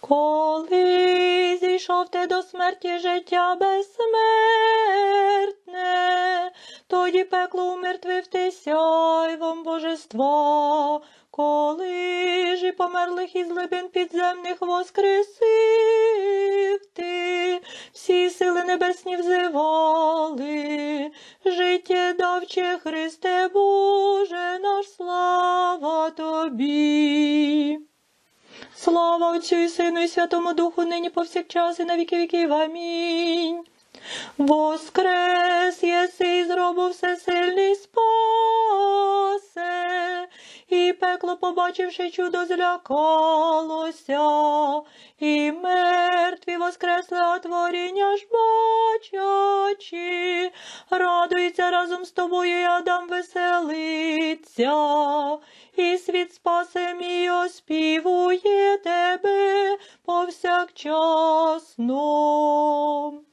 Коли зійшов ти до смерті життя безсмертне, тоді пекло умертвив ти сяйвом божества, коли ж і померлих із глибин підземних воскресив ти, всі сили небесні взивали, життя давче Христе Боже наш, слава тобі. Слава Отцю і Сину і Святому Духу, нині повсякчас і на віки віків. Амінь. Воскрес єси із гробу всесильний спасе, і пекло, побачивши чудо, злякалося, і мертві воскресли, а творіння ж бачачи, радується разом з тобою, і Адам веселиться, і світ спасе мій оспівує час сном.